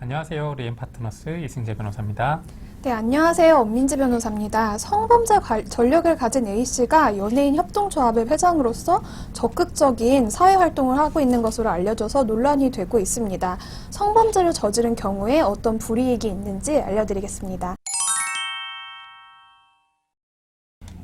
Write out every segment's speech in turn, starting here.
안녕하세요. 리엠 파트너스 이승재 변호사입니다. 네, 안녕하세요. 엄민지 변호사입니다. 성범죄 관- 전력을 가진 A씨가 연예인 협동조합의 회장으로서 적극적인 사회활동을 하고 있는 것으로 알려져서 논란이 되고 있습니다. 성범죄를 저지른 경우에 어떤 불이익이 있는지 알려드리겠습니다.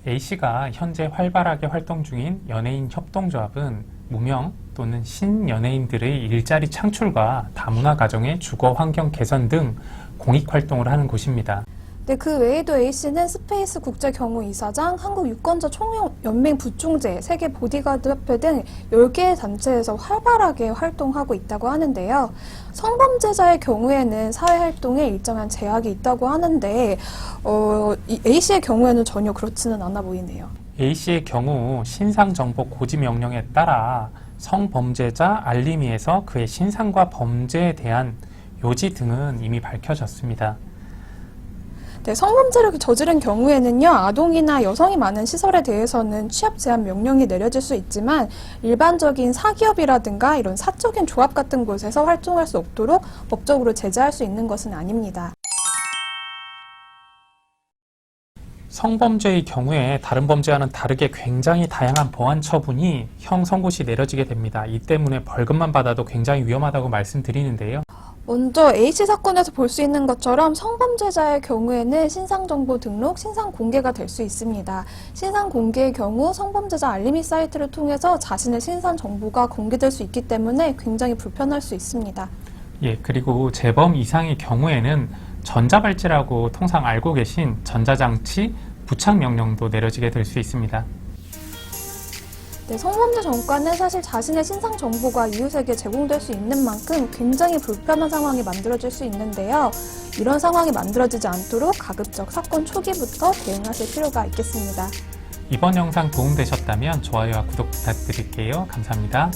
A씨가 현재 활발하게 활동 중인 연예인 협동조합은 무명 또는 신연예인들의 일자리 창출과 다문화 가정의 주거 환경 개선 등 공익 활동을 하는 곳입니다. 네, 그 외에도 A씨는 스페이스 국제 경호 이사장, 한국 유권자 총연맹 부총재, 세계 보디가드 협회 등 10개의 단체에서 활발하게 활동하고 있다고 하는데요. 성범죄자의 경우에는 사회활동에 일정한 제약이 있다고 하는데, 어, 이 A씨의 경우에는 전혀 그렇지는 않아 보이네요. A씨의 경우 신상정보 고지 명령에 따라 성범죄자 알림위에서 그의 신상과 범죄에 대한 요지 등은 이미 밝혀졌습니다. 네, 성범죄를 저지른 경우에는요, 아동이나 여성이 많은 시설에 대해서는 취업 제한 명령이 내려질 수 있지만, 일반적인 사기업이라든가 이런 사적인 조합 같은 곳에서 활동할 수 없도록 법적으로 제재할 수 있는 것은 아닙니다. 성범죄의 경우에 다른 범죄와는 다르게 굉장히 다양한 보안 처분이 형 선고시 내려지게 됩니다. 이 때문에 벌금만 받아도 굉장히 위험하다고 말씀드리는데요. 먼저 A씨 사건에서 볼 수 있는 것처럼 성범죄자의 경우에는 신상정보 등록, 신상 공개가 될 수 있습니다. 신상 공개의 경우 성범죄자 알림이 사이트를 통해서 자신의 신상 정보가 공개될 수 있기 때문에 굉장히 불편할 수 있습니다. 예, 그리고 재범 이상의 경우에는 전자발찌라고 통상 알고 계신 전자장치 부착 명령도 내려지게 될 수 있습니다. 네, 성범죄 전과는 사실 자신의 신상 정보가 이웃에게 제공될 수 있는 만큼 굉장히 불편한 상황이 만들어질 수 있는데요. 이런 상황이 만들어지지 않도록 가급적 사건 초기부터 대응하실 필요가 있겠습니다. 이번 영상 도움되셨다면 좋아요와 구독 부탁드릴게요. 감사합니다.